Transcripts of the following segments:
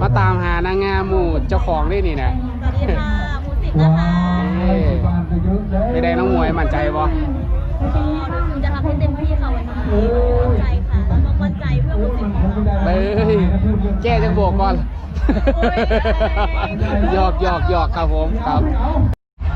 มาตามหานางงามหมู่เจ้าของนี่นี่นะสวัสดีค่ะหมูสิบนะคะไม่ได้น้องมวยมั่นใจบ่ก็รู้สึกจะทำให้เต็มที่ค่ะวันนี้มั่นใจค่ะแล้วก็มั่นใจเพื่อหมูสิบของเราเฮ้ยแก้จังโบกก่อนหยอกหยอกหยอกครับผมครับ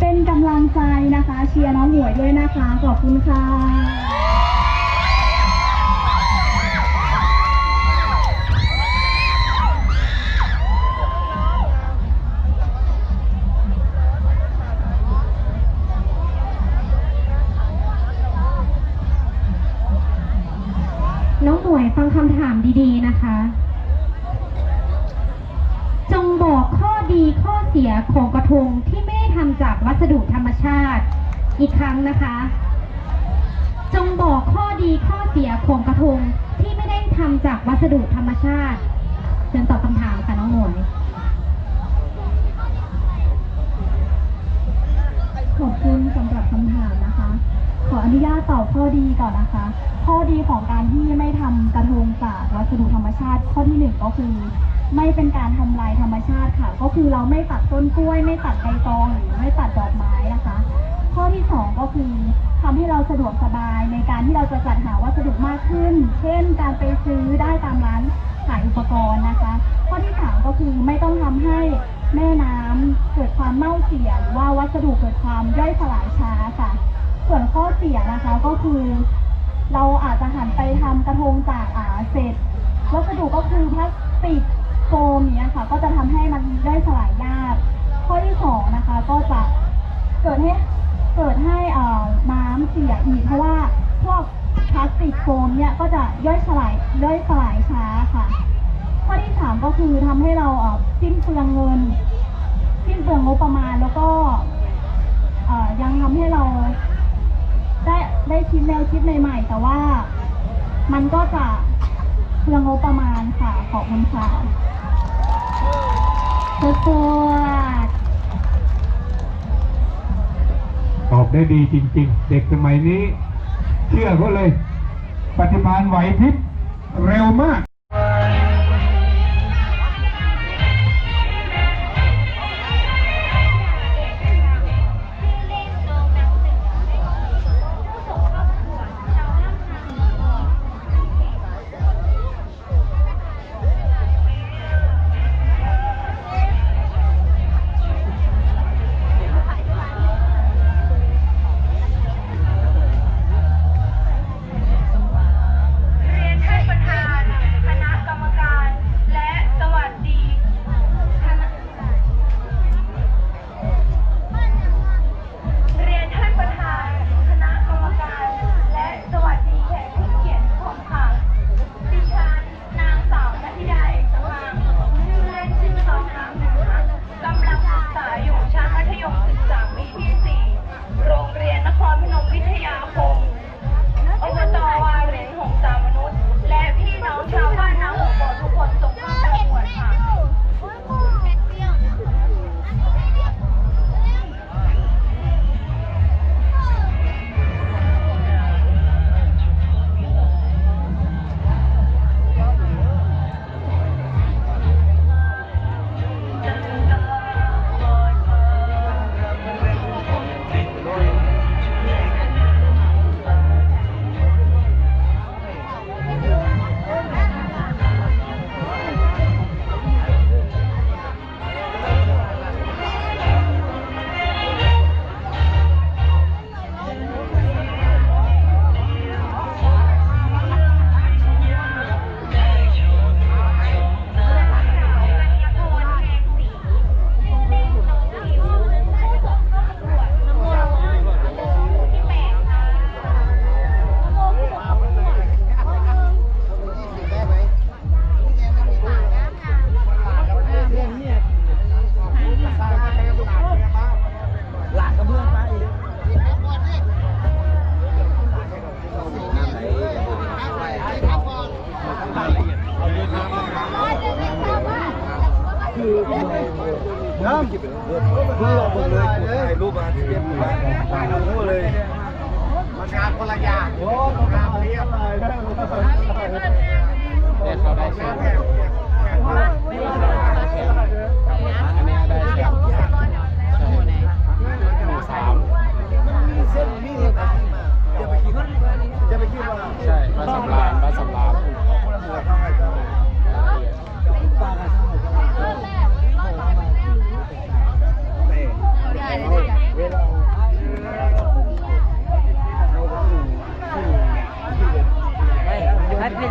เป็นกำลังใจนะคะ เชียร์น้องหมวยด้วยนะคะ ขอบคุณค่ะ อีกครั้งนะคะ จงบอกข้อดีข้อเสียของกระทงที่ไม่ได้ทำจากวัสดุธรรมชาติเชิญตอบคำถามค่ะน้องหมวยขอบคุณสำหรับคำถามนะคะ ขออนุญาตตอบข้อดีก่อนนะคะ ข้อดีของการที่ไม่ทำกระทงจากวัสดุธรรมชาติ ข้อที่หนึ่งก็คือไม่เป็นการทำลายธรรมชาติค่ะ ก็คือเราไม่ตัดต้นกล้วย ไม่ตัดใบตองหรือไม่ตัดดอกไม้นะคะ ข้อที่สองก็คือทำให้เราสะดวกสบายในการที่เราจะจัดหาวัสดุมากขึ้น เช่น การไปซื้อได้ตามร้านขายอุปกรณ์นะคะ ข้อที่สามก็คือไม่ต้องทำให้แม่น้ำเกิดความเน่าเสียหรือว่าวัสดุเกิดความย่อยสลายช้าค่ะ ส่วนข้อเสียนะคะก็คือ เราอาจจะหันไปทำกระทงจากอ่าเศษวัสดุก็คือพลาสติกโฟมเนี้ยค่ะ ก็จะทำให้มันย่อยสลายยาก ข้อที่สองนะคะก็จะเกิดให้ เกิดให้น้ำเสียอีกเพราะว่าพวกพลาสติกโฟมเนี่ยก็จะย่อยสลายย่อยสลายช้าค่ะ ข้อที่สามก็คือทำให้เราเสิ้นเปลืองเงิน สิ้นเปลืองงบประมาณแล้วก็ยังทำให้เราได้ได้คิดแนวคิดใหม่ๆแต่ว่ามันก็จะเพื่องงบประมาณค่ะขอบคุณค่ะสวัสด ตอบได้ดีจริง ๆ เด็กสมัยนี้ เชื่อเขาเลย ปฏิบัติไหวพริบเร็วมาก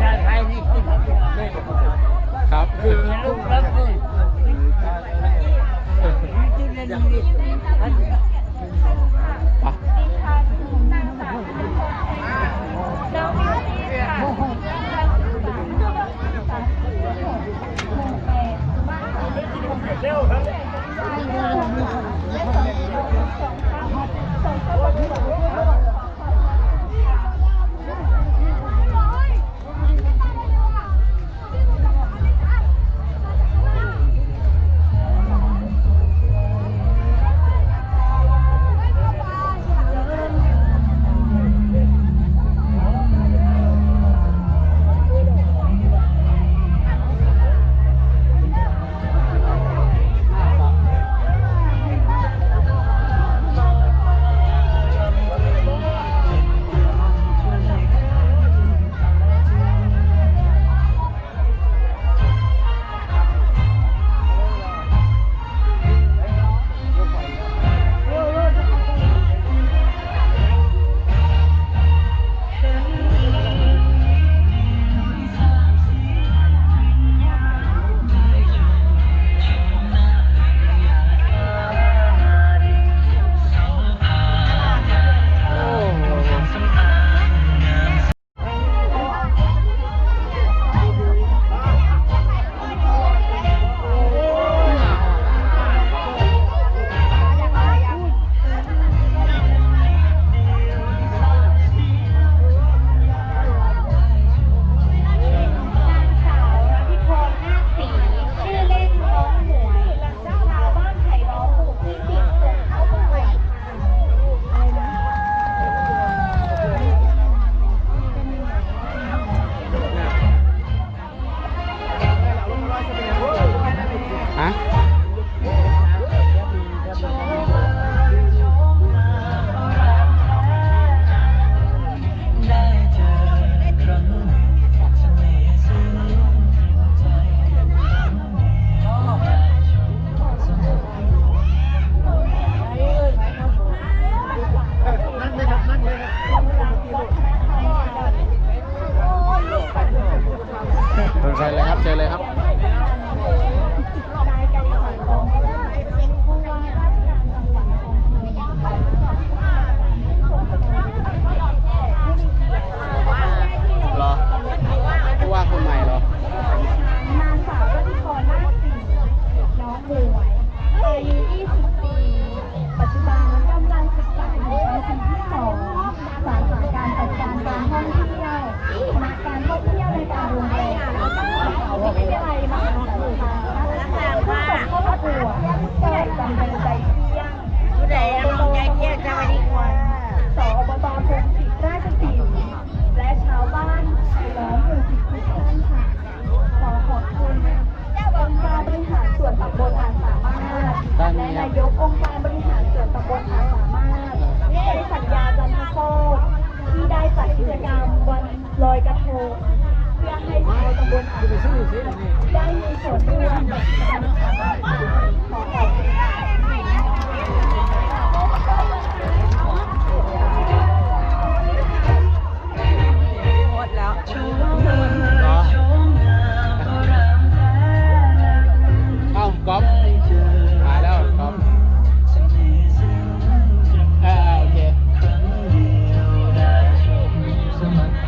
เราไปนี่คือครับคือลูกรับเลยจุดเรียนดีปะเร็วครับ ครับ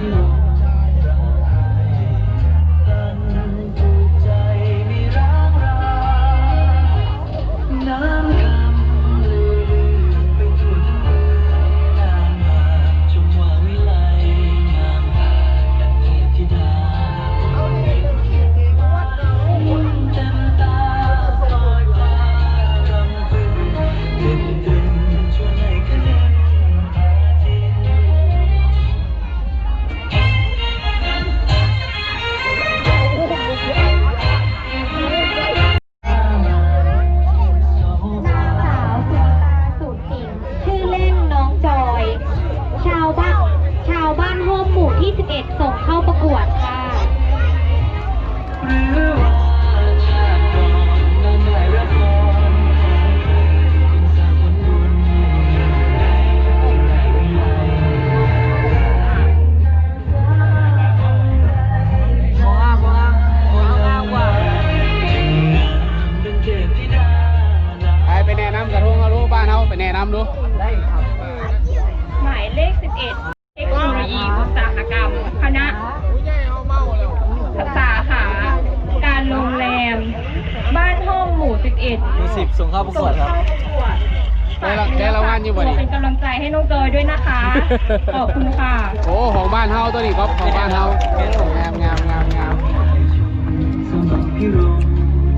No. จให้น้องจอยด้วยนะคะ ขอบคุณค่ะ โอ้ของบ้านเฮาตัวนี้ก๊อฟของบ้านเฮางามงามงามงามสมองพิรม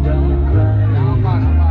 รักใครเอาก่อนเอาก่อน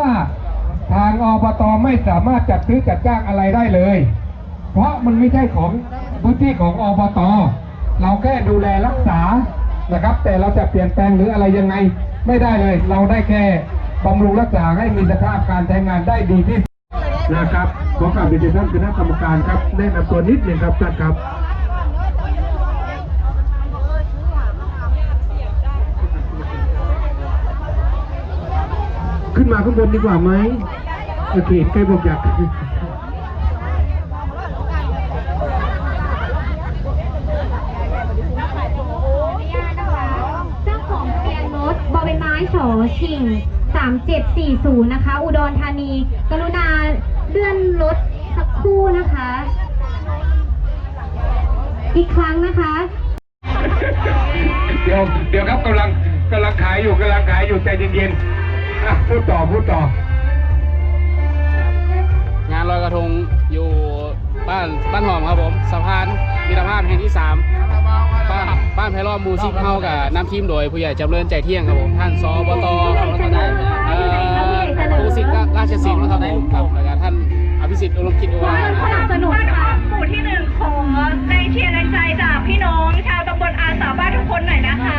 ว่าทางอบตไม่สามารถจัดซื้อจัดจ้างอะไรได้เลย เพราะมันไม่ใช่ของพื้นที่ของอบต เราแค่ดูแลรักษานะครับ แต่เราจะเปลี่ยนแปลงหรืออะไรยังไงไม่ได้เลย เราได้แค่บำรุงรักษาให้มีสภาพการใช้งานได้ดีที่สุดนะครับขอกราบเรียนท่านคณะกรรมการครับแนะนำตัวนิดหนึ่งครับท่านครับ ขึ้นมาข้างบนดีกว่าไหมโอเคใกล้บอกอยากเจ้าของทะเบียนรถบอใบไม้สอชิง 3740 นะคะ อุดรธานี กรุณาเลื่อนรถสักครู่นะคะ อีกครั้งนะคะ เดี๋ยวเดี๋ยวครับกำลังกำลังขายอยู่กำลังขายอยู่ใจเย็นๆ อะพูดต่อพูดต่อ งานลอยกระทงอยู่บ้านบ้านหอมครับผมสะพานมิตรภาพแห่งที่สามบ้านบ้านไพรอมมูซิกเข้ากับน้ำทีมโดยผู้ใหญ่จำเริญใจเที่ยงครับผมท่านสบตเอ่อมูซิกราชสิงห์นะครับผมครับแล้วก็ท่านอภิสิทธิ์อุดมกิจอุวาสนับสนุนค่ะหมู่ที่หนึ่งขอในเชียร์ในใจจากพี่น้องชาวตำบลอาสาบ้านทุกคนหน่อยนะคะ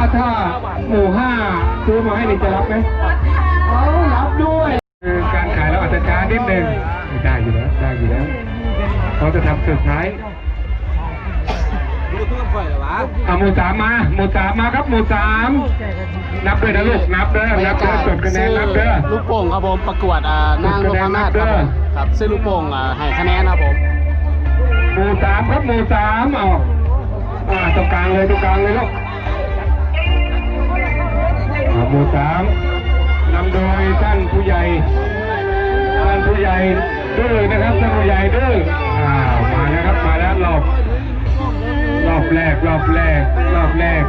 ถ้าถ้าหมู่ห้าซื้อมาให้นี่จะรับไหมเอารับด้วยคือการขายเราอาจจะช้านิดนึงได้อยู่แล้วได้อยู่แล้วเขาจะทำเซอร์ไพรส์รู้เพื่อนข่อยเหรอวะเอาหมู่สามมาหมู่สามมาครับหมู่สามนับด้วยนะลูกนับเด้อนับเด้อจดคะแนนนับเด้อลูกโป่งครับผมประกวดอ่านางนพมาศครับผมครับซึ่งลูกโป่งอ่าให้คะแนนครับผมหมู่สามครับหมู่สามเอาอ่าตรงกลางเลยตรงกลางเลยลูกอ่า หมู่สามนำโดยท่านผู้ใหญ่ ท่านผู้ใหญ่ดื้อนะครับท่านผู้ใหญ่ดื้ออ้าวมาแล้วครับมาแล้วรอบรอบแรกรอบแรกรอบแรก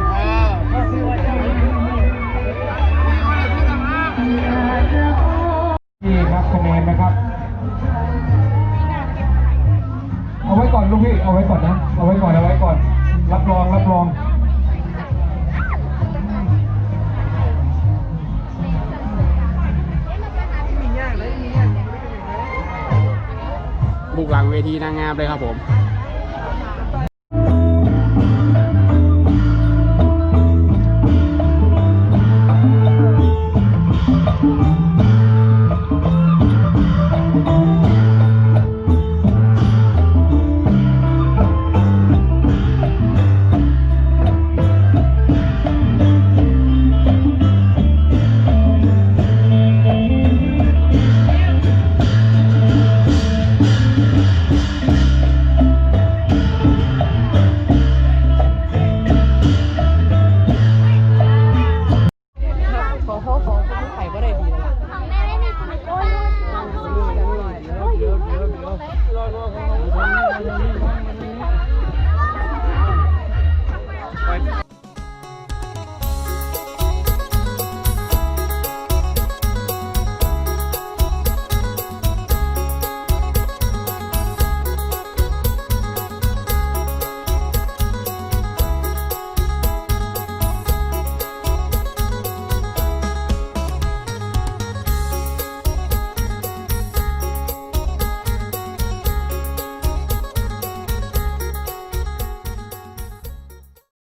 นี่ครับคะแนนนะครับเอาไว้ก่อนลูกพี่เอาไว้ก่อนนะ เอาไว้ก่อนเอาไว้ก่อน รับรองรับรอง ทีนางงามเลยครับผม